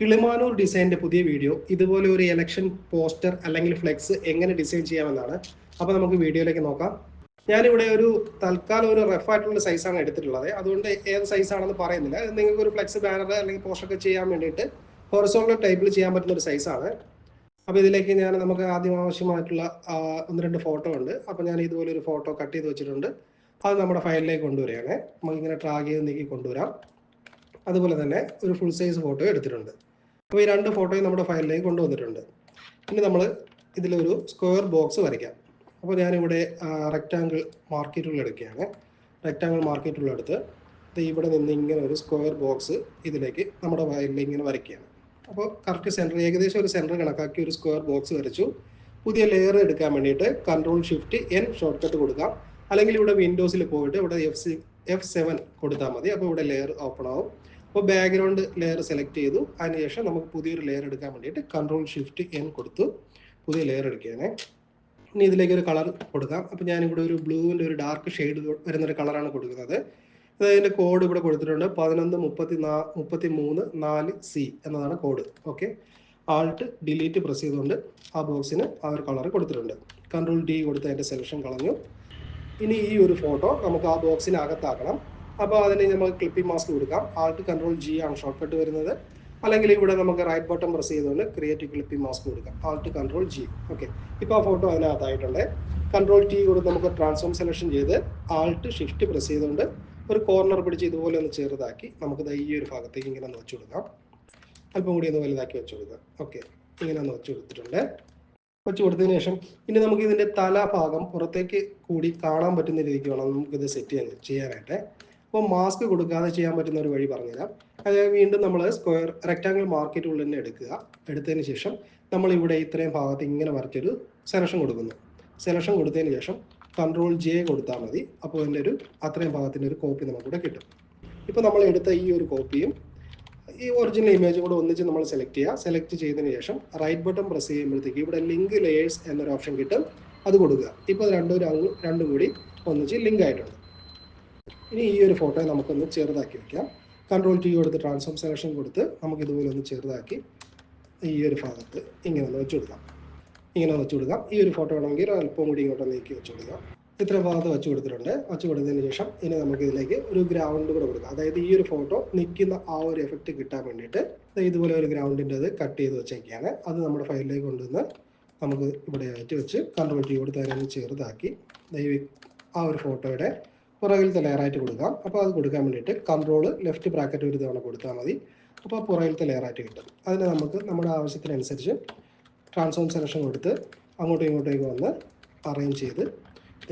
കിളിമാനൂർ ഡിസൈനിന്റെ പുതിയ വീഡിയോ ഇതുപോലെ ഒരു ഇലക്ഷൻ പോസ്റ്റർ അല്ലെങ്കിൽ ഫ്ലെക്സ് എങ്ങനെ ഡിസൈൻ ചെയ്യാമെന്നാണ്. അപ്പോൾ നമുക്ക് വീഡിയോയിലേക്ക് നോക്കാം. ഞാനിവിടെ ഒരു തൽക്കാലം ഒരു റഫ് ആയിട്ടുള്ള സൈസാണ് എടുത്തിട്ടുള്ളത്. അതുകൊണ്ട് ഏത് സൈസ് ആണെന്ന് പറയുന്നില്ല. നിങ്ങൾക്ക് ഒരു ഫ്ലെക്സ് ബാനർ അല്ലെങ്കിൽ പോസ്റ്റർ ഒക്കെ ചെയ്യാൻ വേണ്ടിയിട്ട് ഹൊറസോണൽ ടൈപ്പിൽ ചെയ്യാൻ പറ്റുന്ന ഒരു സൈസാണ് അപ്പോൾ ഇതിലേക്ക് ഞാൻ നമുക്ക് ആദ്യം ആവശ്യമായിട്ടുള്ള ഒന്ന് രണ്ട് ഫോട്ടോ ഉണ്ട്. അപ്പോൾ ഞാൻ ഇതുപോലെ ഒരു ഫോട്ടോ കട്ട് ചെയ്ത് വെച്ചിട്ടുണ്ട്. അത് നമ്മുടെ ഫയലിലേക്ക് കൊണ്ടുവരികയാണ്. നമുക്ക് ഇങ്ങനെ ട്രാഗ് ചെയ്ത് നീക്കി കൊണ്ടുവരാം. അതുപോലെ തന്നെ ഒരു ഫുൾ സൈസ് ഫോട്ടോ എടുത്തിട്ടുണ്ട്. അപ്പോൾ ഈ രണ്ട് ഫോട്ടോയും നമ്മുടെ ഫയലിലേക്ക് കൊണ്ടുവന്നിട്ടുണ്ട്. ഇനി നമ്മൾ ഇതിലൊരു സ്ക്വയർ ബോക്സ് വരയ്ക്കാം. അപ്പോൾ ഞാനിവിടെ റെക്റ്റാങ്കിൾ മാർക്കറ്റുള്ള എടുക്കുകയാണ്. റെക്റ്റാങ്കിൾ മാർക്കറ്റുള്ള എടുത്ത് ഇത് ഇവിടെ നിന്ന് ഇങ്ങനെ ഒരു സ്ക്വയർ ബോക്സ് ഇതിലേക്ക് നമ്മുടെ ഫയലിൽ ഇങ്ങനെ വരയ്ക്കുകയാണ്. അപ്പോൾ കറക്റ്റ് സെന്റർ ഏകദേശം ഒരു സെന്റർ കണക്കാക്കി ഒരു സ്ക്വയർ ബോക്സ് വരച്ചു. പുതിയ ലെയർ എടുക്കാൻ വേണ്ടിയിട്ട് control shift N short cut കൊടുക്കാം. അല്ലെങ്കിൽ ഇവിടെ വിൻഡോസിൽ പോയിട്ട് ഇവിടെ എഫ് സി എഫ് സെവൻ കൊടുത്താൽ മതി. അപ്പോൾ ഇവിടെ ലെയർ ഓപ്പൺ ആവും. അപ്പോൾ ബാക്ക്ഗ്രൗണ്ട് ലെയർ സെലക്ട് ചെയ്തു. അതിനുശേഷം നമുക്ക് പുതിയൊരു ലെയർ എടുക്കാൻ വേണ്ടിയിട്ട് കൺട്രോൾ ഷിഫ്റ്റ് എൻ കൊടുത്തു. പുതിയ ലെയർ എടുക്കുകയാണെ. ഇനി ഇതിലേക്ക് ഒരു കളർ കൊടുക്കാം. അപ്പോൾ ഞാനിവിടെ ഒരു ബ്ലൂവിന്റെ ഒരു ഡാർക്ക് ഷെയ്ഡ് വരുന്നൊരു കളറാണ് കൊടുക്കുന്നത്. അതിന്റെ കോഡ് ഇവിടെ കൊടുത്തിട്ടുണ്ട് പതിനൊന്ന് മുപ്പത്തി നാ മുപ്പത്തി മൂന്ന് നാല് സി എന്നതാണ് code okay alt delete press ചെയ്തുകൊണ്ട് ആ ബോക്സിന് ആ ഒരു കളർ കൊടുത്തിട്ടുണ്ട്. കൺട്രോൾ ഡി കൊടുത്ത് അതിന്റെ സെലക്ഷൻ കളഞ്ഞു. ഇനി ഈ ഒരു ഫോട്ടോ നമുക്ക് ആ ബോക്സിനകത്താക്കണം അപ്പോൾ അതിന് നമ്മൾ ക്ലിപ്പിംഗ് മാസ്ക് കൊടുക്കാം. ആൾട്ട് കൺട്രോൾ ജി ആണ് ഷോർട്ട് കട്ട് വരുന്നത്. അല്ലെങ്കിൽ ഇവിടെ നമുക്ക് റൈറ്റ് ബട്ടൺ പ്രസ് ചെയ്തുകൊണ്ട് ക്രിയേറ്റ് ക്ലിപ്പിംഗ് മാസ്ക് കൊടുക്കാം. ആൾട്ട് കൺട്രോൾ ജി ഓക്കെ ഇപ്പോൾ ആ ഫോട്ടോ അതിനകത്തായിട്ടുണ്ട്. കൺട്രോൾ ടി കൊടുത്ത് നമുക്ക് ട്രാൻസ്ഫോം സെലക്ഷൻ ചെയ്ത് ആൾട്ട് ഷിഫ്റ്റ് പ്രസ് ചെയ്തുകൊണ്ട് ഒരു കോർണർ പിടിച്ച് ഇതുപോലെ ഒന്ന് ചെറുതാക്കി നമുക്ക് ഈ ഒരു ഭാഗത്തേക്ക് ഇങ്ങനെ ഒന്ന് വെച്ചു കൊടുക്കാം. അല്പം കൂടി ഒന്ന് വലുതാക്കി വെച്ചു കൊടുക്കാം. ഓക്കെ ഇങ്ങനെ ഒന്ന് വെച്ചു കൊടുത്തിട്ടുണ്ട്. വെച്ച് കൊടുത്തതിന് ശേഷം ഇനി നമുക്ക് ഇതിന്റെ തലഭാഗം പുറത്തേക്ക് കൂടി കാണാൻ പറ്റുന്ന രീതിക്ക് വേണം നമുക്കിത് സെറ്റ് ചെയ്യാൻ ചെയ്യാനായിട്ട്. അപ്പോൾ മാസ്ക് കൊടുക്കാതെ ചെയ്യാൻ പറ്റുന്ന ഒരു വഴി പറഞ്ഞുതരാം. അതായത് വീണ്ടും നമ്മൾ സ്ക്വയർ റെക്റ്റാങ്കിൾ മാർക്കറ്റ് ഉള്ളിൽ തന്നെ എടുക്കുക. എടുത്തതിന് ശേഷം നമ്മൾ ഇവിടെ ഇത്രയും ഭാഗത്ത് ഇങ്ങനെ വരച്ചൊരു സെലക്ഷൻ കൊടുക്കുന്നു. സെലക്ഷൻ കൊടുത്തതിന് ശേഷം കൺട്രോൾ ജെ കൊടുത്താൽ മതി. അപ്പോൾ അതിന്റെ ഒരു അത്രയും ഭാഗത്തിന്റെ ഒരു കോപ്പി നമുക്കിവിടെ കിട്ടും. ഇപ്പോൾ നമ്മൾ എടുത്ത ഈ ഒരു കോപ്പിയും ഈ ഒറിജിനൽ ഇമേജ് കൂടെ ഒന്നിച്ച് നമ്മൾ സെലക്ട് ചെയ്യുക സെലക്ട് ചെയ്തതിന് ശേഷം റൈറ്റ് ബട്ടൺ പ്രസ് ചെയ്യുമ്പോഴത്തേക്ക് ഇവിടെ ലിങ്ക് ലെയേഴ്സ് എന്നൊരു ഓപ്ഷൻ കിട്ടും. അത് കൊടുക്കുക. ഇപ്പോൾ രണ്ടും രണ്ടും കൂടി ഒന്നിച്ച് ലിങ്ക് ആയിട്ടുണ്ട്. ഇനി ഈ ഒരു ഫോട്ടോ നമുക്കൊന്ന് ചെറുതാക്കി വെക്കാം. കൺട്രോൾ ടി കൊടുത്ത് ട്രാൻസ്ഫോം സെലക്ഷൻ കൊടുത്ത് നമുക്ക് ഇതുപോലെ ഒന്ന് ചെറുതാക്കി ഈ ഒരു ഭാഗത്ത് ഇങ്ങനെ ഒന്ന് വെച്ച് കൊടുക്കാം. ഇങ്ങനെ വെച്ച് കൊടുക്കാം. ഈ ഒരു ഫോട്ടോ വേണമെങ്കിൽ അല്പം കൂടി ഇങ്ങോട്ട് നീക്കി വെച്ച് കൊടുക്കാം. ഇത്ര ഭാഗത്ത് വെച്ച് കൊടുത്തിട്ടുണ്ട്. വെച്ച് കൊടുത്തതിന് ശേഷം ഇനി നമുക്ക് ഇതിലേക്ക് ഒരു ഗ്രൗണ്ട് കൂടെ കൊടുക്കാം. അതായത് ഈ ഒരു ഫോട്ടോ നിൽക്കുന്ന ആ ഒരു എഫക്റ്റ് കിട്ടാൻ വേണ്ടിയിട്ട് ഇതുപോലെ ഒരു ഗ്രൗണ്ടിന്റെ അത് കട്ട് ചെയ്ത് വെച്ചേക്കാണ്. അത് നമ്മുടെ ഫയലിലേക്ക് കൊണ്ടുവന്ന് നമുക്ക് ഇവിടെ ആയിട്ട് വെച്ച് കൺട്രോൾ ടി കൊടുത്ത് അതിനെ ചെറുതാക്കി ദൈവി ആ ഒരു ഫോട്ടോയുടെ പുറകിലത്തെ ലെയറായിട്ട് കൊടുക്കാം. അപ്പോൾ അത് കൊടുക്കാൻ വേണ്ടിയിട്ട് കൺട്രോൾ ലെഫ്റ്റ് ബ്രാക്കറ്റ് ഒരു തവണ കൊടുത്താൽ മതി. അപ്പോൾ പുറകിലത്തെ ലെയറായിട്ട് കിട്ടും. അതിനെ നമുക്ക് നമ്മുടെ ആവശ്യത്തിനനുസരിച്ച് ട്രാൻസ്ഫോം സെലക്ഷൻ കൊടുത്ത് അങ്ങോട്ടും ഇങ്ങോട്ടേക്ക് വന്ന് അറേഞ്ച് ചെയ്ത്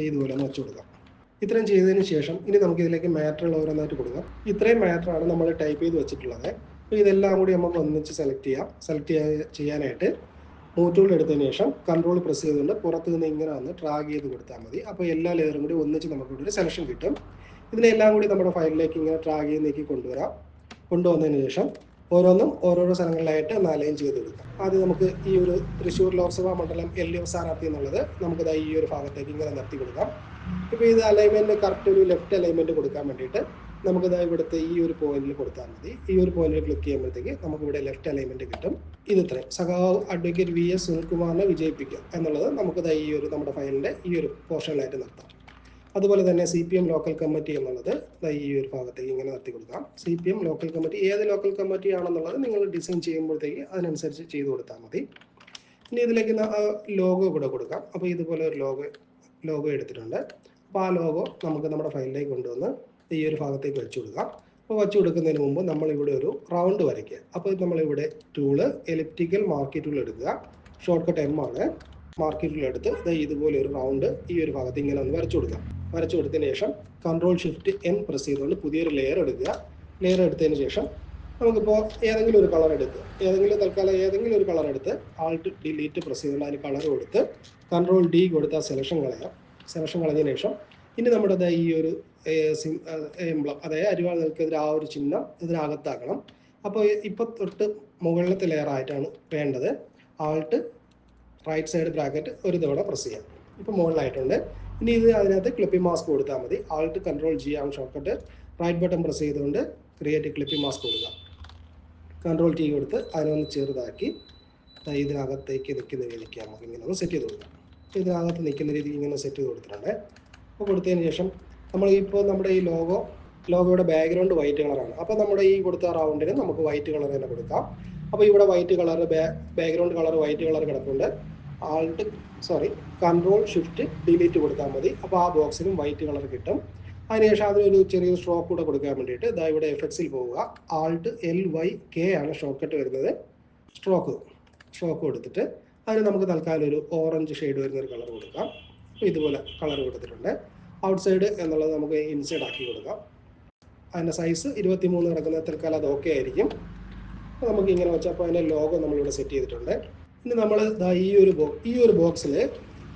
ഇതുപോലെ ഒന്ന് വെച്ച് കൊടുക്കാം. ഇത്രയും ചെയ്തതിന് ശേഷം ഇനി നമുക്ക് ഇതിലേക്ക് മാറ്ററുകൾ ഓരോന്നായിട്ട് കൊടുക്കാം. ഇത്രയും മാറ്ററാണ് നമ്മൾ ടൈപ്പ് ചെയ്ത് വെച്ചിട്ടുള്ളത്. അപ്പോൾ ഇതെല്ലാം കൂടി നമുക്ക് ഒന്നിച്ച് സെലക്ട് ചെയ്യാം. സെലക്ട് ചെയ്യാനായിട്ട് മൂറ്റൂൾ എടുത്തതിന് ശേഷം കൺട്രോൾ പ്രസ് ചെയ്തുകൊണ്ട് പുറത്ത് നിന്ന് ഇങ്ങനെ വന്ന് ട്രാഗ് ചെയ്ത് കൊടുത്താൽ മതി. അപ്പോൾ എല്ലാ ലെയറും കൂടി ഒന്നിച്ച് നമുക്ക് ഒരു സെലക്ഷൻ കിട്ടും. ഇതിനെല്ലാം കൂടി നമ്മുടെ ഫയലിലേക്ക് ഇങ്ങനെ ട്രാഗ് ചെയ്ത് നീക്കി കൊണ്ടുവരാം. കൊണ്ടുവന്നതിന് ശേഷം ഓരോന്നും ഓരോരോ സ്ഥലങ്ങളിലായിട്ട് അലൈൻ ചെയ്ത് കൊടുക്കാം. ആദ്യം നമുക്ക് ഈ ഒരു തൃശ്ശൂർ ലോക്സഭാ മണ്ഡലം എൽ ഡി എഫ് സ്ഥാനാർത്ഥി എന്നുള്ളത് നമുക്കിത് ഈ ഒരു ഭാഗത്തേക്ക് ഇങ്ങനെ നിർത്തി കൊടുക്കാം. ഇപ്പോൾ ഇത് അലൈൻമെന്റ് കറക്റ്റ് ഒരു ലെഫ്റ്റ് അലൈൻമെന്റ് കൊടുക്കാൻ വേണ്ടിയിട്ട് നമുക്കിത് ഇവിടുത്തെ ഈ ഒരു പോയിന്റിൽ കൊടുത്താൽ മതി. ഈ ഒരു പോയിന്റിൽ ക്ലിക്ക് ചെയ്യുമ്പോഴത്തേക്ക് നമുക്ക് ഇവിടെ ലെഫ്റ്റ് അലൈൻമെന്റ് കിട്ടും. ഇത് ഇത്രയും. സഖാവ് അഡ്വക്കേറ്റ് വി എസ് സുനിൽകുമാറിനെ വിജയിപ്പിക്കുക എന്നുള്ളത് നമുക്കിത് ഈ ഒരു നമ്മുടെ ഫയലിന്റെ ഈ ഒരു പോർഷനിലായിട്ട് നിർത്താം. അതുപോലെ തന്നെ C P M local committee എന്നുള്ളത് ഈ ഒരു ഭാഗത്തേക്ക് ഇങ്ങനെ നടത്തി കൊടുക്കാം. C P M local committee ഏത് ലോക്കൽ കമ്മിറ്റി ആണെന്നുള്ളത് നിങ്ങൾ ഡിസൈൻ ചെയ്യുമ്പോഴത്തേക്ക് അതിനനുസരിച്ച് ചെയ്തു കൊടുത്താൽ മതി. ഇനി ഇതിലേക്ക് ലോഗോ കൂടെ കൊടുക്കാം. അപ്പോൾ ഇതുപോലെ ഒരു ലോഗോ ലോഗോ എടുത്തിട്ടുണ്ട്. അപ്പോൾ ആ ലോഗോ നമുക്ക് നമ്മുടെ ഫയലിലേക്ക് കൊണ്ടുവന്ന് ഈ ഒരു ഭാഗത്തേക്ക് വെച്ച് കൊടുക്കാം. അപ്പോൾ വെച്ച് കൊടുക്കുന്നതിന് മുമ്പ് നമ്മളിവിടെ ഒരു റൗണ്ട് വരയ്ക്കുക. അപ്പോൾ നമ്മളിവിടെ ടൂൾ എലിപ്റ്റിക്കൽ മാർക്കി ടൂൾ എടുക്കുക. ഷോർട്ട് കട്ട് എം ആണ്. മാർക്കി ടൂൾ എടുത്ത് ദേ ഇതുപോലെ ഒരു റൗണ്ട് ഈ ഒരു ഭാഗത്ത് ഇങ്ങനെ ഒന്ന് വരച്ചു കൊടുക്കാം. വരച്ചു കൊടുത്തതിന് ശേഷം കൺട്രോൾ ഷിഫ്റ്റ് എൻ പ്രസ് ചെയ്തുകൊണ്ട് പുതിയൊരു ലെയർ എടുക്കുക. ലെയർ എടുത്തതിന് ശേഷം നമുക്കിപ്പോൾ ഏതെങ്കിലും ഒരു കളർ എടുത്ത് ഏതെങ്കിലും തൽക്കാലം ഏതെങ്കിലും ഒരു കളർ എടുത്ത് ആൾട്ട് ഡിലീറ്റ് പ്രസ് ചെയ്തുകൊണ്ട് അതിന് കളർ കൊടുത്ത് കൺട്രോൾ ഡി കൊടുത്ത് സെലക്ഷൻ കളയാം. സെലക്ഷൻ കളഞ്ഞതിന് ശേഷം ഇനി നമ്മുടെ ഈ ഒരു എംബ്ലം അതായത് അരിവാൾ നിൽക്കെതിരെ ആ ഒരു ചിഹ്നം ഇതിനകത്താക്കണം. അപ്പോൾ ഇപ്പോൾ തൊട്ട് മുകളിലത്തെ ലെയർ ആയിട്ടാണ് വേണ്ടത്. ആൾട്ട് റൈറ്റ് സൈഡ് ബ്രാക്കറ്റ് ഒരു തവണ പ്രസ് ചെയ്യാം. ഇപ്പോൾ മുകളിലായിട്ടുണ്ട്. ഇനി ഇത് അതിനകത്ത് ക്ലിപ്പിംഗ് മാസ്ക് കൊടുത്താൽ മതി. ആൾട്ട് കൺട്രോൾ ജി ആണ് short cut right button press ചെയ്തുകൊണ്ട് ക്രിയേറ്റ് ക്ലിപ്പിംഗ് മാസ്ക് കൊടുക്കുക. കൺട്രോൾ ടി കൊടുത്ത് അതിനൊന്ന് ചെറുതാക്കി. ഇതിനകത്തേക്ക് നിൽക്കുന്ന രീതിക്ക് നമുക്ക് ഇങ്ങനെ ഒന്ന് സെറ്റ് ചെയ്ത് കൊടുക്കാം. ഇതിനകത്ത് നിൽക്കുന്ന രീതിക്ക് ഇങ്ങനെ സെറ്റ് ചെയ്ത് കൊടുത്തിട്ടുണ്ട്. അപ്പോൾ കൊടുത്തതിന് ശേഷം നമ്മൾ ഇപ്പോൾ നമ്മുടെ ഈ ലോഗോ ലോഗോയുടെ ബാക്ക്ഗ്രൗണ്ട് വൈറ്റ് കളറാണ് അപ്പോൾ നമ്മുടെ ഈ കൊടുത്ത റൗണ്ടിന് നമുക്ക് വൈറ്റ് കളർ തന്നെ കൊടുക്കാം. അപ്പോൾ ഇവിടെ white colour background colour white colour കിടപ്പുണ്ട്. Alt sorry control shift delete കൊടുത്താൽ മതി. അപ്പോൾ ആ ബോക്സിനും വൈറ്റ് കളർ കിട്ടും. അതിനുശേഷം അതിനൊരു ചെറിയ സ്ട്രോക്ക് കൂടെ കൊടുക്കാൻ വേണ്ടിയിട്ട് ഇതാ ഇവിടെ എഫക്സിൽ പോവുക. ആൾട്ട് എൽ വൈ കെ ആണ് ഷോർട്ട് വരുന്നത്. സ്ട്രോക്ക് സ്ട്രോക്ക് കൊടുത്തിട്ട് അതിന് നമുക്ക് തൽക്കാലം ഒരു ഓറഞ്ച് ഷെയ്ഡ് വരുന്ന ഒരു കളർ കൊടുക്കാം ഇതുപോലെ കളർ കൊടുത്തിട്ടുണ്ട്. ഔട്ട്സൈഡ് എന്നുള്ളത് നമുക്ക് ഇൻസൈഡ് ആക്കി കൊടുക്കാം. അതിന്റെ സൈസ് ഇരുപത്തി മൂന്ന് കിടക്കുന്ന തൽക്കാലം അത് ഓക്കെ ആയിരിക്കും. അപ്പോൾ നമുക്ക് ഇങ്ങനെ വെച്ചപ്പോൾ അതിന്റെ ലോഗോ നമ്മളിവിടെ സെറ്റ് ചെയ്തിട്ടുണ്ട്. ഇനി നമ്മൾ ഈ ഒരു ബോക്സ് ഈ ഒരു ബോക്സിൽ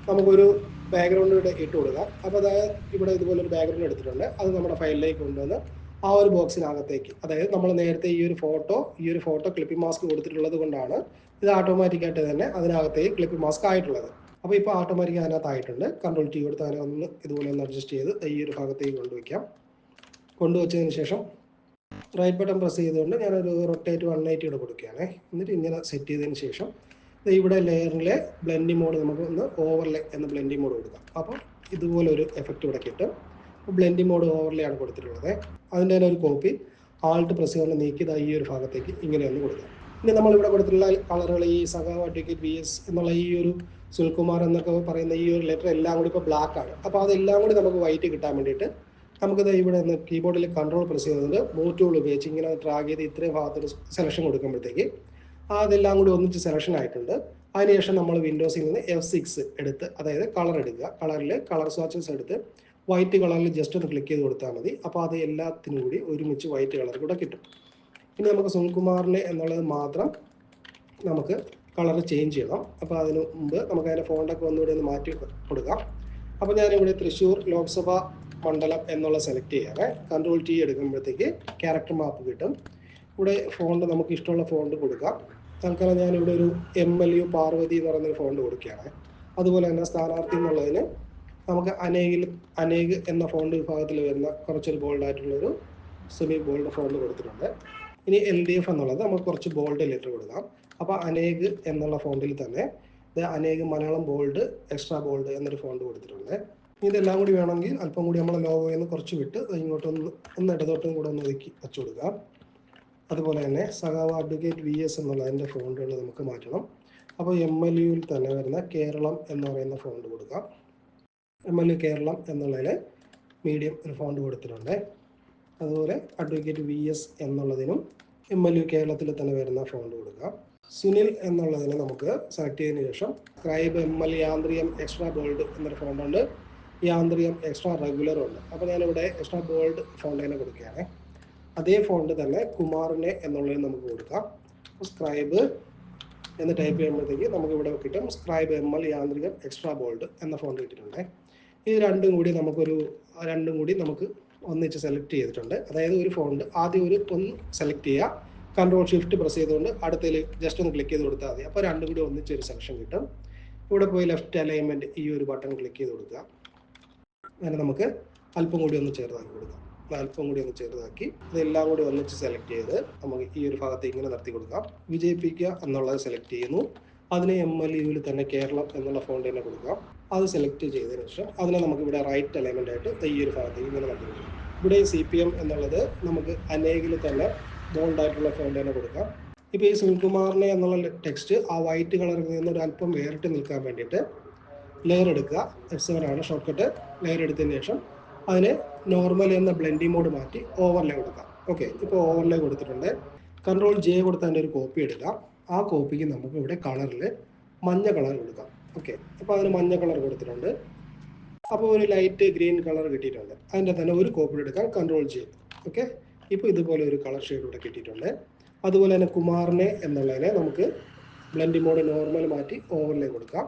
നമുക്കൊരു ബാക്ക്ഗ്രൗണ്ട് ഇട്ട് കൊടുക്കാം. അപ്പോൾ അതായത് ഇവിടെ ഇതുപോലെ ഒരു ബാക്ക്ഗ്രൗണ്ട് എടുത്തിട്ടുണ്ട്. അത് നമ്മുടെ ഫയലിലേക്ക് കൊണ്ടുവന്ന് ആ ഒരു ബോക്സിനകത്തേക്ക് അതായത് നമ്മൾ നേരത്തെ ഈ ഒരു ഫോട്ടോ ഈ ഒരു ഫോട്ടോ ക്ലിപ്പിംഗ് മാസ്ക് കൊടുത്തിട്ടുള്ളത് കൊണ്ടാണ് ഇത് ഓട്ടോമാറ്റിക്കായിട്ട് തന്നെ അതിനകത്തേക്ക് ക്ലിപ്പിംഗ് മാസ്ക് ആയിട്ടുള്ളത്. അപ്പോൾ ഇപ്പോൾ ഓട്ടോമാറ്റിക് അതിനകത്തായിട്ടുണ്ട് കൺട്രോൾ ടി കൊടുത്ത് അതിനെ ഒന്ന് ഇതുപോലെ ഒന്ന് അഡ്ജസ്റ്റ് ചെയ്ത് ഈ ഒരു ഭാഗത്തേക്ക് കൊണ്ടുവയ്ക്കാം. കൊണ്ടുവച്ചതിന് ശേഷം റൈറ്റ് ബട്ടൺ പ്രസ് ചെയ്തുകൊണ്ട് ഞാനൊരു റൊട്ടേറ്റ് വൺ എയ്റ്റി ഇവിടെ കൊടുക്കുകയാണ്. എന്നിട്ട് ഇങ്ങനെ സെറ്റ് ചെയ്തതിന് ശേഷം ഇവിടെ ലെയറിലെ ബ്ലെൻഡി മോഡ് നമുക്ക് ഒന്ന് ഓവർലേ എന്ന ബ്ലെൻഡി മോഡ് കൊടുക്കാം. അപ്പോൾ ഇതുപോലെ ഒരു എഫക്റ്റ് ഇവിടെ കിട്ടും. ബ്ലെൻഡി മോഡ് ഓവർലേ ആണ് കൊടുത്തിട്ടുള്ളത്. അതിന്റെ തന്നെ ഒരു കോപ്പി ആൾട്ട് പ്രസ് ചെയ്തുകൊണ്ട് നീക്കി ഇതാ ഈ ഒരു ഭാഗത്തേക്ക് ഇങ്ങനെ ഒന്ന് കൊടുക്കാം. ഇനി നമ്മൾ ഇവിടെ കൊടുത്തിട്ടുള്ള കളറുകൾ ഈ സഖാവ് അഡ്വക്കേറ്റ് വി എസ് എന്നുള്ള ഈ ഒരു സുൽകുമാർ എന്നൊക്കെ പറയുന്ന ഈ ഒരു ലെറ്റർ എല്ലാം കൂടി ഇപ്പോൾ ബ്ലാക്ക് ആണ്. അപ്പോൾ അതെല്ലാം കൂടി നമുക്ക് വൈറ്റ് കിട്ടാൻ വേണ്ടിയിട്ട് നമുക്കിത് ഇവിടെ നിന്ന് കീബോർഡിൽ കൺട്രോൾ പ്രസ് ചെയ്തുകൊണ്ട് മൂവ് ടൂൾ ഉപയോഗിച്ച് ഇങ്ങനെ ഡ്രാഗ് ചെയ്ത് ഇത്രയും ഭാഗത്തൊരു സെലക്ഷൻ കൊടുക്കുമ്പോഴത്തേക്ക് അതെല്ലാം കൂടി ഒന്നിച്ച് സെലക്ഷൻ ആയിട്ടുണ്ട്. അതിനുശേഷം നമ്മൾ വിൻഡോസിൽ നിന്ന് എഫ് സിക്സ് എടുത്ത് അതായത് കളർ എടുക്കുക. കളറിൽ കളർ സ്വാച്ചസ് എടുത്ത് വൈറ്റ് കളറിൽ ജസ്റ്റ് ഒന്ന് ക്ലിക്ക് ചെയ്ത് കൊടുത്താൽ മതി. അപ്പോൾ അത് എല്ലാത്തിനും കൂടി ഒരുമിച്ച് വൈറ്റ് കളർ കൂടെ കിട്ടും. ഇനി നമുക്ക് സുനിൽകുമാറിന് എന്നുള്ളത് മാത്രം നമുക്ക് കളർ ചേഞ്ച് ചെയ്യണം. അപ്പോൾ അതിന് മുമ്പ് നമുക്ക് അതിന്റെ ഫോണ്ടൊക്കെ ഒന്നുകൂടി ഒന്ന് മാറ്റി കൊടുക്കാം. അപ്പോൾ ഞാനിവിടെ തൃശ്ശൂർ ലോക്സഭ മണ്ഡലം എന്നുള്ള സെലക്ട് ചെയ്യാറ് കൺട്രോൾ ടി എടുക്കുമ്പോഴത്തേക്ക് ക്യാരക്ടർ മാപ്പ് കിട്ടും. ഇവിടെ ഫോണ്ട് നമുക്ക് ഇഷ്ടമുള്ള ഫോണ്ട് കൊടുക്കാം. തൽക്കാലം ഞാൻ ഇവിടെ ഒരു എം എൽ യു പാർവതി എന്ന് പറയുന്നൊരു ഫോണ്ട് കൊടുക്കുകയാണ്. അതുപോലെ തന്നെ സ്ഥാനാർത്ഥി എന്നുള്ളതിന് നമുക്ക് അനേകിൽ അനേക് എന്ന ഫോണ്ട് വിഭാഗത്തിൽ വരുന്ന കുറച്ചൊരു ബോൾഡ് ആയിട്ടുള്ളൊരു സെമി ബോൾഡ് ഫോണ്ട് കൊടുത്തിട്ടുണ്ട്. ഇനി എൽ ഡി എഫ് എന്നുള്ളത് നമുക്ക് കുറച്ച് ബോൾഡ് ലെറ്റർ കൊടുക്കാം. അപ്പോൾ അനേക് എന്നുള്ള ഫോണ്ടിൽ തന്നെ Anek Malayalam bold extra bold എന്നൊരു ഫോണ്ട് കൊടുത്തിട്ടുണ്ട്. ഇതെല്ലാം കൂടി വേണമെങ്കിൽ അല്പം കൂടി നമ്മൾ ലോഗോയിൽ നിന്ന് കുറച്ച് വിട്ട് ഇങ്ങോട്ടൊന്ന് ഒന്ന് ഇടതോട്ടും കൂടെ ഒന്ന് ഒതുക്കി വെച്ചു കൊടുക്കാം. അതുപോലെ തന്നെ സഖാവ് അഡ്വക്കേറ്റ് വി എസ് എന്നുള്ള അതിന്റെ ഫോണ്ടുകൾ നമുക്ക് മാറ്റണം. അപ്പോൾ എം എൽ യുവിൽ തന്നെ വരുന്ന കേരളം എന്ന് പറയുന്ന ഫോണ്ട് കൊടുക്കാം. എം എൽ യു കേരളം എന്നുള്ളതിൽ മീഡിയം ഒരു ഫോണ്ട് കൊടുത്തിട്ടുണ്ട്. അതുപോലെ അഡ്വക്കേറ്റ് വി എസ് എന്നുള്ളതിനും എം എൽ യു കേരളത്തിൽ തന്നെ വരുന്ന ഫോണ്ട് കൊടുക്കാം. സുനിൽ എന്നുള്ളതിനെ നമുക്ക് സെലക്ട് ചെയ്തതിന് ശേഷം scribe M L Yanthrikam extra bold എന്നൊരു ഫോണ്ടുണ്ട് യാന്ത്രികം എക്സ്ട്രാ റെഗുലറും ഉണ്ട്. അപ്പോൾ ഞാനിവിടെ എക്സ്ട്രാ ബോൾഡ് തന്നെ കൊടുക്കുകയാണ്. അതേ ഫോണ്ട് തന്നെ കുമാറിനെ എന്നുള്ളത് നമുക്ക് കൊടുക്കാം. സ്ക്രൈബ് എന്ന് ടൈപ്പ് ചെയ്യുമ്പോഴത്തേക്ക് നമുക്ക് ഇവിടെ കിട്ടും scribe M L Yanthrikam extra bold എന്ന ഫോണ്ട് കിട്ടിയിട്ടുണ്ട്. ഇത് രണ്ടും കൂടി നമുക്കൊരു രണ്ടും കൂടി നമുക്ക് ഒന്നിച്ച് സെലക്ട് ചെയ്തിട്ടുണ്ട്. അതായത് ഒരു ഫോണ്ട് ആദ്യം ഒരു ഒന്ന് സെലക്ട് ചെയ്യുക കൺട്രോൾ ഷിഫ്റ്റ് പ്രസ് ചെയ്തുകൊണ്ട് അടുത്തതിൽ ജസ്റ്റ് ഒന്ന് ക്ലിക്ക് ചെയ്ത് കൊടുത്താൽ മതി. അപ്പോൾ രണ്ടും കൂടി ഒന്നിച്ച് ഒരു സെലക്ഷൻ കിട്ടും. ഇവിടെ പോയി ലെഫ്റ്റ് അലൈൻമെന്റ് ഈ ഒരു ബട്ടൺ ക്ലിക്ക് ചെയ്ത് കൊടുക്കുക. അങ്ങനെ നമുക്ക് അല്പം കൂടി ഒന്ന് ചേർത്താക്കി കൊടുക്കാം. അല്പം കൂടി ഒന്ന് ചെറുതാക്കി. ഇതെല്ലാം കൂടി ഒന്നിച്ച് സെലക്ട് ചെയ്ത് നമുക്ക് ഈ ഒരു ഭാഗത്ത് ഇങ്ങനെ നിർത്തി കൊടുക്കാം. വിജയിപ്പിക്കുക എന്നുള്ളത് സെലക്ട് ചെയ്യുന്നു. അതിനെ എം എൽ യുവിൽ തന്നെ കേരളം എന്നുള്ള ഫോണ്ട് തന്നെ കൊടുക്കാം. അത് സെലക്ട് ചെയ്തതിനു ശേഷം അതിനെ നമുക്ക് ഇവിടെ റൈറ്റ് അലൈൻമെന്റ് ആയിട്ട് ഈ ഒരു ഭാഗത്തേക്ക് ഇങ്ങനെ നിർത്തി കൊടുക്കാം. ഇവിടെ സി പി എം എന്നുള്ളത് നമുക്ക് അനേകിൽ തന്നെ ബോൾഡ് ആയിട്ടുള്ള ഫോണ്ട് തന്നെ കൊടുക്കാം. ഇപ്പൊ ഈ സുനിൽകുമാറിനെ എന്നുള്ള ടെക്സ്റ്റ് ആ വൈറ്റ് കളറിൽ നിന്ന് ഒരു അല്പം വേറിട്ട് നിൽക്കാൻ വേണ്ടിയിട്ട് ലെയർ എടുക്കുക. എഫ് സെവൻ ആണ് ഷോർട്ട് കട്ട് ലെയർ എടുത്തതിന് ശേഷം അതിന് നോർമൽ എന്ന ബ്ലെൻഡിങ് മോഡ് മാറ്റി ഓവർലേ കൊടുക്കാം. ഓക്കെ ഇപ്പോൾ ഓവർലേ കൊടുത്തിട്ടുണ്ട്. കൺട്രോൾ ജെ കൊടുത്ത് ഒരു കോപ്പി എടുക്കാം. ആ കോപ്പിക്ക് നമുക്ക് ഇവിടെ കളറിൽ മഞ്ഞ കളർ കൊടുക്കാം. ഓക്കെ അപ്പോൾ അതിന് മഞ്ഞ കളർ കൊടുത്തിട്ടുണ്ട്. അപ്പോൾ ഒരു ലൈറ്റ് ഗ്രീൻ കളർ കിട്ടിയിട്ടുണ്ട്. അതിന്റെ തന്നെ ഒരു കോപ്പി എടുക്കാം കൺട്രോൾ ജെ ഓക്കെ ഇപ്പോൾ ഇതുപോലെ ഒരു കളർ ഷെയ്ഡ് ഇവിടെ കിട്ടിയിട്ടുണ്ട്. അതുപോലെ തന്നെ കുമാറിനെ എന്നുള്ളതിനെ നമുക്ക് ബ്ലെൻഡിങ് മോഡ് നോർമൽ മാറ്റി ഓവർലേ കൊടുക്കാം.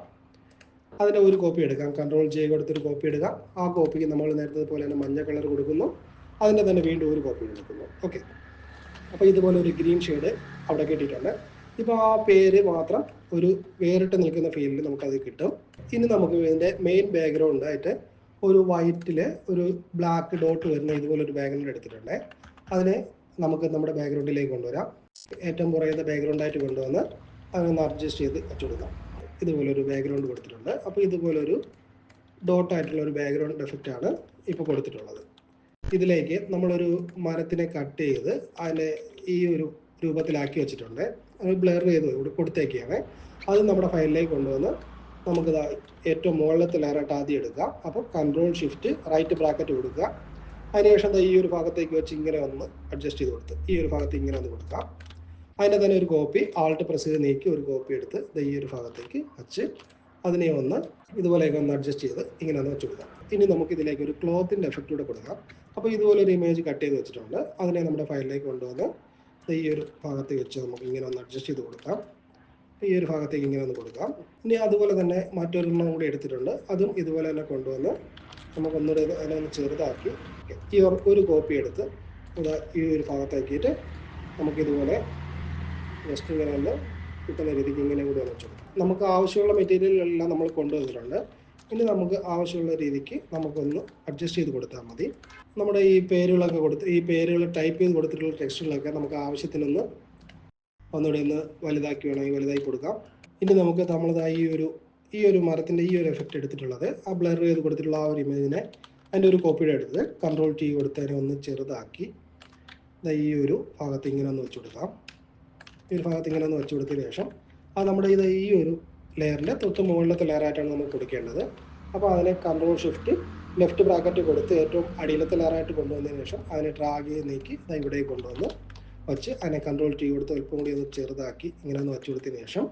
അതിന്റെ ഒരു കോപ്പി എടുക്കാം. കൺട്രോൾ ജെ കൊടുത്തൊരു കോപ്പി എടുക്കാം. ആ കോപ്പിക്ക് നമ്മൾ നേരത്തെ പോലെ തന്നെ മഞ്ഞ കളർ കൊടുക്കുന്നു. അതിന്റെ തന്നെ വീണ്ടും ഒരു കോപ്പി എടുക്കുന്നു. ഓക്കെ അപ്പോൾ ഇതുപോലെ ഒരു ഗ്രീൻ ഷെയ്ഡ് അവിടെ കിട്ടിയിട്ടുണ്ട്. ഇപ്പോൾ ആ പേര് മാത്രം ഒരു വേറിട്ട് നിൽക്കുന്ന ഫീൽഡിൽ നമുക്കത് കിട്ടും. ഇനി നമുക്ക് ഇതിന്റെ മെയിൻ ബാക്ക്ഗ്രൗണ്ട് ആയിട്ട് ഒരു വൈറ്റിൽ ഒരു ബ്ലാക്ക് ഡോട്ട് വരുന്ന ഇതുപോലെ ഒരു ബാക്ക്ഗ്രൗണ്ട് എടുത്തിട്ടുണ്ട്. അതിനെ നമുക്ക് നമ്മുടെ ബാക്ക്ഗ്രൗണ്ടിലേക്ക് കൊണ്ടുവരാം. ഏറ്റവും കുറയുന്ന ബാക്ക്ഗ്രൗണ്ട് ആയിട്ട് കൊണ്ടുവന്ന് അതിനൊന്ന് അഡ്ജസ്റ്റ് ചെയ്ത് വെച്ചു കൊടുക്കാം. ഇതുപോലൊരു ബാക്ക്ഗ്രൗണ്ട് കൊടുത്തിട്ടുണ്ട്. അപ്പോൾ ഇതുപോലൊരു ഡോട്ട് ആയിട്ടുള്ള ഒരു ബാക്ക്ഗ്രൗണ്ട് എഫക്റ്റ് ആണ് ഇപ്പോൾ കൊടുത്തിട്ടുള്ളത്. ഇതിലേക്ക് നമ്മളൊരു മരത്തിനെ കട്ട് ചെയ്ത് അതിനെ ഈ ഒരു രൂപത്തിലാക്കി വെച്ചിട്ടുണ്ട്. അത് ബ്ലർ ചെയ്ത് കൊടുത്തേക്കാണ്. അത് നമ്മുടെ ഫയലിലേക്ക് കൊണ്ടുവന്ന് നമുക്ക് ഏറ്റവും മുകളിലത്തെ ലെയറായിട്ട് ആദ്യം എടുക്കാം. അപ്പോൾ കൺട്രോൾ ഷിഫ്റ്റ് റൈറ്റ് ബ്രാക്കറ്റ് കൊടുക്കുക. അതിനുശേഷം ഈ ഒരു ഭാഗത്തേക്ക് വെച്ച് ഇങ്ങനെ ഒന്ന് അഡ്ജസ്റ്റ് ചെയ്ത് കൊടുത്ത് ഈ ഒരു ഭാഗത്ത് ഇങ്ങനെ ഒന്ന് കൊടുക്കാം. അതിന്റെ തന്നെ ഒരു കോപ്പി ആൾട്ട് പ്രസ് ചെയ്ത് നീക്കി ഒരു കോപ്പി എടുത്ത് ഈ ഒരു ഭാഗത്തേക്ക് വച്ച് അതിനെ ഒന്ന് ഇതുപോലെയൊക്കെ ഒന്ന് അഡ്ജസ്റ്റ് ചെയ്ത് ഇങ്ങനെ ഒന്ന് വെച്ച് കൊടുക്കാം. ഇനി നമുക്ക് ഇതിലേക്ക് ഒരു ക്ലോത്തിന്റെ എഫക്റ്റ് കൂടെ കൊടുക്കാം. അപ്പോൾ ഇതുപോലെ ഒരു ഇമേജ് കട്ട് ചെയ്ത് വെച്ചിട്ടുണ്ട്. അതിനെ നമ്മുടെ ഫയലിലേക്ക് കൊണ്ടുവന്ന് ഈ ഒരു ഭാഗത്ത് വെച്ച് നമുക്ക് ഇങ്ങനെ ഒന്ന് അഡ്ജസ്റ്റ് ചെയ്ത് കൊടുക്കാം. ഈ ഒരു ഭാഗത്തേക്ക് ഇങ്ങനെ ഒന്ന് കൊടുക്കാം. ഇനി അതുപോലെ തന്നെ മറ്റൊരെണ്ണം കൂടി എടുത്തിട്ടുണ്ട്. അതും ഇതുപോലെ തന്നെ കൊണ്ടുവന്ന് നമുക്കൊന്നുകൂടെ അതിനെ ഒന്ന് ചെറുതാക്കി ഈ ഒരു കോപ്പി എടുത്ത് ഈ ഒരു ഭാഗത്താക്കിയിട്ട് നമുക്കിതുപോലെ ജസ്റ്റ് ഇങ്ങനെ ഒന്ന് കിട്ടുന്ന രീതിക്ക് ഇങ്ങനെ കൂടി ഒന്ന് വെച്ചു നമുക്ക് ആവശ്യമുള്ള മെറ്റീരിയലെല്ലാം നമ്മൾ കൊണ്ടുവന്നിട്ടുണ്ട്. ഇനി നമുക്ക് ആവശ്യമുള്ള രീതിക്ക് നമുക്കൊന്ന് അഡ്ജസ്റ്റ് ചെയ്ത് കൊടുത്താൽ മതി. നമ്മുടെ ഈ പേരുകളൊക്കെ കൊടുത്ത് ഈ പേരുകൾ ടൈപ്പ് ചെയ്ത് കൊടുത്തിട്ടുള്ള ടെക്സ്റ്റുകളൊക്കെ നമുക്ക് ആവശ്യത്തിനൊന്ന് ഒന്നുകൂടെ ഒന്ന് വലുതാക്കി വേണമെങ്കിൽ വലുതാക്കി കൊടുക്കാം. ഇനി നമുക്ക് നമ്മളതായി ഈ ഒരു ഈ ഒരു മരത്തിന്റെ ഈ ഒരു എഫക്റ്റ് എടുത്തിട്ടുള്ളത് ആ ബ്ലർ ചെയ്ത് കൊടുത്തിട്ടുള്ള ആ ഒരു ഇമേജിനെ അതിന്റെ ഒരു കോപ്പിയുടെ എടുത്ത് കൺട്രോൾ ടി കൊടുത്തതിനെ ഒന്ന് ചെറുതാക്കി ഈ ഒരു ഭാഗത്ത് ഇങ്ങനെ ഒന്ന് വെച്ച് കൊടുക്കാം. ഈ ഒരു ഭാഗത്ത് ഇങ്ങനെ ഒന്ന് വെച്ച് കൊടുത്തതിന് ശേഷം അത് നമ്മുടെ ഇത് ഈ ഒരു ലെയറിന്റെ തൊട്ട് മുകളിലത്തെ ലെയറായിട്ടാണ് നമ്മൾ കൊടുക്കേണ്ടത്. അപ്പോൾ അതിനെ കൺട്രോൾ ഷിഫ്റ്റ് ലെഫ്റ്റ് ബ്രാക്കറ്റ് കൊടുത്ത് ഏറ്റവും അടിയിലത്തെ ലെയറായിട്ട് കൊണ്ടുവന്നതിന് ശേഷം അതിനെ ഡ്രാഗ് ചെയ്ത് നീക്കി അത് ഇവിടെ കൊണ്ടുവന്ന് വെച്ച് അതിനെ കൺട്രോൾ ടി കൊടുത്ത് അല്പം കൂടി ഒന്ന് ചെറുതാക്കി ഇങ്ങനെ ഒന്ന് വെച്ച് കൊടുത്തതിന് ശേഷം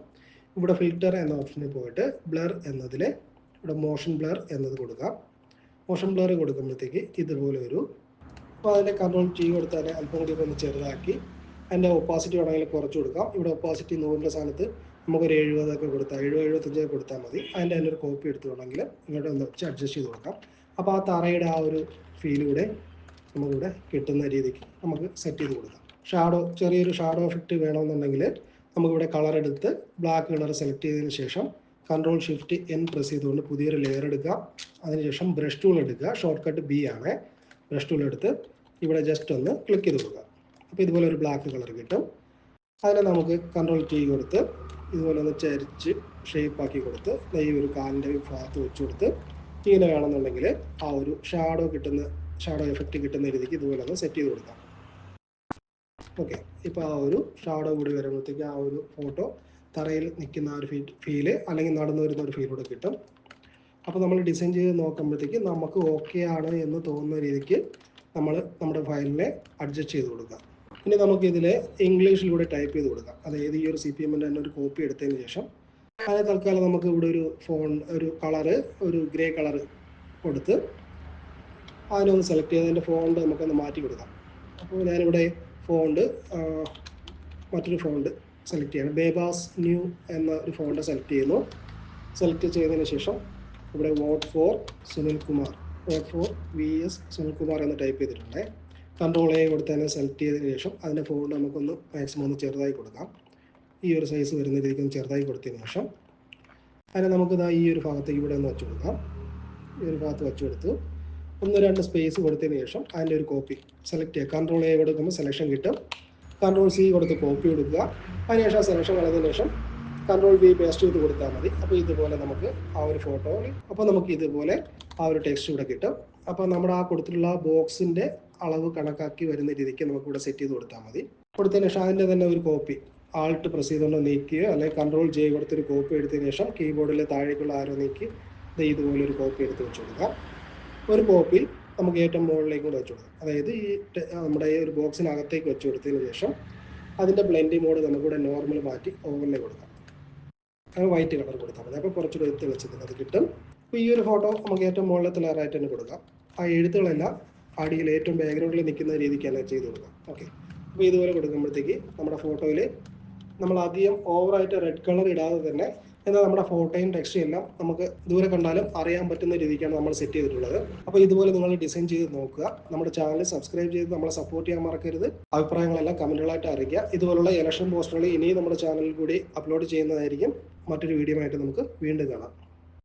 ഇവിടെ ഫിൽറ്റർ എന്ന ഓപ്ഷനിൽ പോയിട്ട് ബ്ലർ എന്നതിൽ ഇവിടെ മോഷൻ ബ്ലർ എന്നത് കൊടുക്കാം. മോഷൻ ബ്ലർ കൊടുക്കുമ്പോഴത്തേക്ക് ഇതുപോലെ ഒരു അപ്പോൾ അതിന്റെ കൺട്രോൾ ടി കൊടുത്ത് അതിനെ അല്പം കൂടി ഒന്ന് ചെറുതാക്കി അതിന്റെ ഒപ്പാസിറ്റി വേണമെങ്കിൽ കുറച്ച് കൊടുക്കാം. ഇവിടെ ഒപ്പാസിറ്റി നൂറിന്റെ സ്ഥാനത്ത് നമുക്കൊരു എഴുപതൊക്കെ കൊടുത്താൽ എഴുപത് എഴുപത്തഞ്ചൊക്കെ കൊടുത്താൽ മതി. അതിന്റെ തന്നെ ഒരു കോപ്പി എടുത്ത് വേണമെങ്കിൽ ഇങ്ങോട്ട് ഒന്ന് അഡ്ജസ്റ്റ് ചെയ്ത് കൊടുക്കാം. അപ്പോൾ ആ തറയുടെ ആ ഒരു ഫീലൂടെ നമുക്കിവിടെ കിട്ടുന്ന രീതിക്ക് നമുക്ക് സെറ്റ് ചെയ്ത് കൊടുക്കാം. ഷാഡോ ചെറിയൊരു ഷാഡോ എഫക്റ്റ് വേണമെന്നുണ്ടെങ്കിൽ നമുക്കിവിടെ കളർ എടുത്ത് ബ്ലാക്ക് കളർ സെലക്ട് ചെയ്തതിന് ശേഷം കൺട്രോൾ ഷിഫ്റ്റ് എൻ പ്രസ് ചെയ്തുകൊണ്ട് പുതിയൊരു ലെയർ എടുക്കുക. അതിനുശേഷം ബ്രഷ് ടൂൾ എടുക്കുക. ഷോർട്ട് കട്ട് ബി ആണ്. ബ്രഷ് ടൂൾ എടുത്ത് ഇവിടെ ജസ്റ്റ് ഒന്ന് ക്ലിക്ക് ചെയ്ത് കൊടുക്കുക. അപ്പോൾ ഇതുപോലെ ഒരു ബ്ലാക്ക് കളർ കിട്ടും. അതിനെ നമുക്ക് കൺട്രോൾ ടി കൊടുത്ത് ഇതുപോലെ ഒന്ന് ചരിച്ച് ഷേപ്പാക്കി കൊടുത്ത് ഈ ഒരു കാലിന്റെ ഭാഗത്ത് വെച്ച് കൊടുത്ത് ഇങ്ങനെ വേണമെന്നുണ്ടെങ്കിൽ ആ ഒരു ഷാഡോ കിട്ടുന്ന ഷാഡോ എഫക്റ്റ് കിട്ടുന്ന രീതിക്ക് ഇതുപോലെ ഒന്ന് സെറ്റ് ചെയ്ത് കൊടുക്കാം. ഓക്കെ ഇപ്പോൾ ആ ഒരു ഷാഡോ കൂടി വരുമ്പോഴത്തേക്ക് ആ ഒരു ഫോട്ടോ തറയിൽ നിൽക്കുന്ന ഒരു ഫീ ഫീൽ അല്ലെങ്കിൽ നടന്നു വരുന്ന ഒരു ഫീലൂടെ കിട്ടും. അപ്പോൾ നമ്മൾ ഡിസൈൻ ചെയ്ത് നോക്കുമ്പോഴത്തേക്ക് നമുക്ക് ഓക്കെ ആണ് എന്ന് തോന്നുന്ന രീതിക്ക് നമ്മൾ നമ്മുടെ ഫയലിനെ അഡ്ജസ്റ്റ് ചെയ്ത് കൊടുക്കാം. ഇനി നമുക്ക് ഇതിൽ ഇംഗ്ലീഷിലൂടെ ടൈപ്പ് ചെയ്ത് കൊടുക്കാം. അതായത് ഈ ഒരു സി പി എമ്മിന്റെ തന്നെ ഒരു കോപ്പി എടുത്തതിന് ശേഷം അതിന് തൽക്കാലം നമുക്ക് ഇവിടെ ഒരു ഫോൺ ഒരു കളറ് ഒരു ഗ്രേ കളറ് കൊടുത്ത് അതിനൊന്ന് സെലക്ട് ചെയ്ത് അതിന്റെ ഫോണ്ട് നമുക്കൊന്ന് മാറ്റി കൊടുക്കാം. അപ്പോൾ ഞാനിവിടെ ഫോണ്ട് മറ്റൊരു ഫോണ്ട് സെലക്ട് ചെയ്യണം. ബേബാസ് ന്യൂ എന്ന ഒരു ഫോണ്ട് സെലക്ട് ചെയ്യുന്നു. സെലക്ട് ചെയ്തതിന് ശേഷം ഇവിടെ vote for Sunil Kumar vote for V S Sunil Kumar എന്ന് ടൈപ്പ് ചെയ്തിട്ടുണ്ട്. കൺട്രോൾ എ കൊടുത്താൽ സെലക്ട് ചെയ്തതിന് ശേഷം അതിന്റെ ഫോണ്ട് നമുക്കൊന്ന് മാക്സിമം ഒന്ന് ചെറുതായി കൊടുക്കാം. ഈ ഒരു സൈസ് വരുന്ന രീതിക്ക് ഒന്ന് ചെറുതായി കൊടുത്തതിന് ശേഷം അതിനെ നമുക്ക് ഇതാ ഈ ഒരു ഭാഗത്തേക്ക് ഇവിടെ ഒന്ന് വെച്ച് കൊടുക്കാം ഈ ഒരു ഭാഗത്ത് വെച്ച് കൊടുത്തു ഒന്ന് രണ്ട് സ്പേസ് കൊടുത്തതിന് ശേഷം അതിന്റെ ഒരു കോപ്പി സെലക്ട് ചെയ്യുക. കൺട്രോൾ എ കൊടുക്കുമ്പോൾ സെലക്ഷൻ കിട്ടും. കൺട്രോൾ സി കൊടുത്ത് കോപ്പി കൊടുക്കുക. അതിനുശേഷം സെലക്ഷൻ കളഞ്ഞതിന് ശേഷം കൺട്രോൾ ബി പേസ്റ്റ് ചെയ്ത് കൊടുത്താൽ മതി. അപ്പോൾ ഇതുപോലെ നമുക്ക് ആ ഒരു ഫോട്ടോ അപ്പോൾ നമുക്ക് ഇതുപോലെ ആ ഒരു ടെക്സ്റ്റ് ഇവിടെ കിട്ടും. അപ്പോൾ നമ്മുടെ ആ കൊടുത്തിട്ടുള്ള ബോക്സിന്റെ അളവ് കണക്കാക്കി വരുന്ന രീതിക്ക് നമുക്ക് ഇവിടെ സെറ്റ് ചെയ്ത് കൊടുത്താൽ മതി. കൊടുത്തതിന് ശേഷം അതിന്റെ തന്നെ ഒരു കോപ്പി ആൾട്ട് പ്രസ് ചെയ്തുകൊണ്ട് നീക്കുക അല്ലെങ്കിൽ കൺട്രോൾ ജെ കൊടുത്തൊരു കോപ്പി എടുത്തതിന് ശേഷം കീബോർഡിലെ താഴേക്കുള്ള ആരോ നീക്കി ഇതുപോലെ ഒരു കോപ്പി എടുത്ത് വെച്ച് കൊടുക്കാം ഒരു കോപ്പി നമുക്ക് ഏറ്റവും മുകളിലേക്ക് കൂടെ വെച്ച് കൊടുക്കാം. അതായത് ഈ നമ്മുടെ ഈ ഒരു ബോക്സിനകത്തേക്ക് വെച്ച് കൊടുത്തതിന് ശേഷം അതിന്റെ ബ്ലെൻഡിങ് മോഡ് നമുക്കിവിടെ നോർമൽ മാറ്റി ഓവറിലേക്ക് കൊടുക്കാം. അത് വൈറ്റ് കളർ കൊടുത്താൽ മതി. അപ്പോൾ കുറച്ചുകൂടെ എഴുത്ത് വെച്ചിട്ടുണ്ട് അത് കിട്ടും. അപ്പോൾ ഈ ഒരു ഫോട്ടോ നമുക്ക് ഏറ്റവും മുകളിലെ തലറായിട്ട് തന്നെ കൊടുക്കാം. ആ എഴുത്തുകളെല്ലാം അടിയിൽ ഏറ്റവും ബാക്ക്ഗ്രൗണ്ടിൽ നിൽക്കുന്ന രീതിക്കല്ല ചെയ്ത് കൊടുക്കാം ഓക്കെ അപ്പോൾ ഇതുപോലെ കൊടുക്കുമ്പോഴത്തേക്ക് നമ്മുടെ ഫോട്ടോയിൽ നമ്മൾ അധികം ഓവറായിട്ട് റെഡ് കളർ ഇടാതെ തന്നെ എന്നാൽ നമ്മുടെ ഫോട്ടോയും ടെക്സ്റ്റും എല്ലാം നമുക്ക് ദൂരെ കണ്ടാലും അറിയാൻ പറ്റുന്ന രീതിക്കാണ് നമ്മൾ സെറ്റ് ചെയ്തിട്ടുള്ളത്. അപ്പോൾ ഇതുപോലെ നിങ്ങൾ ഡിസൈൻ ചെയ്ത് നോക്കുക. നമ്മുടെ ചാനൽ സബ്സ്ക്രൈബ് ചെയ്ത് നമ്മളെ സപ്പോർട്ട് ചെയ്യാൻ മറക്കരുത്. അഭിപ്രായങ്ങളെല്ലാം കമന്റുകളായിട്ട് അറിയിക്കുക. ഇതുപോലുള്ള ഇലക്ഷൻ പോസ്റ്ററുകൾ ഇനിയും നമ്മുടെ ചാനലിൽ കൂടി അപ്ലോഡ് ചെയ്യുന്നതായിരിക്കും. മറ്റൊരു വീഡിയോ ആയിട്ട് നമുക്ക് വീണ്ടും കാണാം.